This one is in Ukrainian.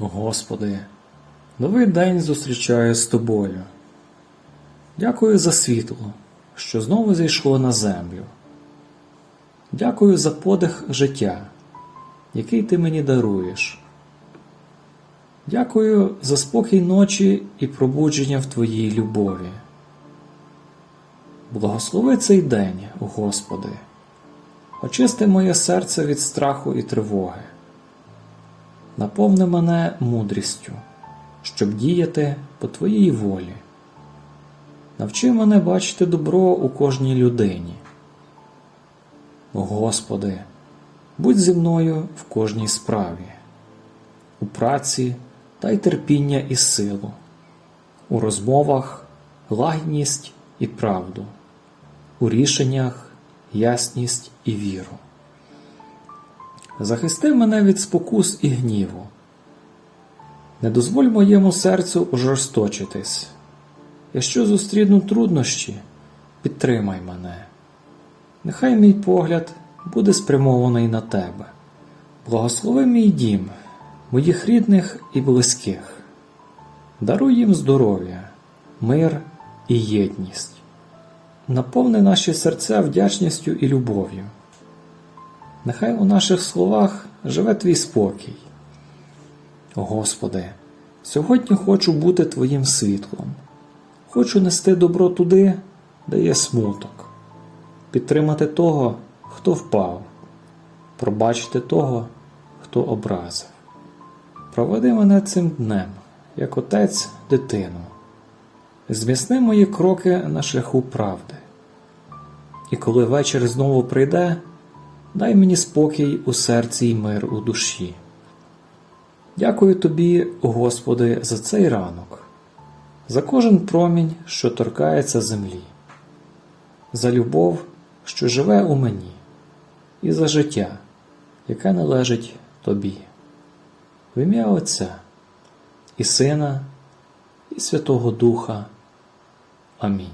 Господи, новий день зустрічаю з тобою. Дякую за світло, що знову зійшло на землю. Дякую за подих життя, який ти мені даруєш. Дякую за спокій ночі і пробудження в Твоїй любові. Благослови цей день, Господи, очисти моє серце від страху і тривоги. Наповни мене мудрістю, щоб діяти по Твоїй волі. Навчи мене бачити добро у кожній людині. Господи, будь зі мною в кожній справі, у праці дай терпіння і силу, у розмовах лагідність і правду, у рішеннях ясність і віру. Захисти мене від спокус і гніву. Не дозволь моєму серцю ожорсточитись. Якщо зустріну труднощі, підтримай мене. Нехай мій погляд буде спрямований на тебе. Благослови мій дім, моїх рідних і близьких. Даруй їм здоров'я, мир і єдність. Наповни наші серця вдячністю і любов'ю. Нехай у наших словах живе твій спокій. Господи, сьогодні хочу бути Твоїм світлом. Хочу нести добро туди, де є смуток, підтримати того, хто впав, пробачити того, хто образив. Проведи мене цим днем, як отець дитину, зміцни мої кроки на шляху правди. І коли вечір знову прийде, дай мені спокій у серці й мир у душі. Дякую тобі, Господи, за цей ранок, за кожен промінь, що торкається землі, за любов, що живе у мені, і за життя, яке належить тобі. В ім'я Отця і Сина, і Святого Духа. Амінь.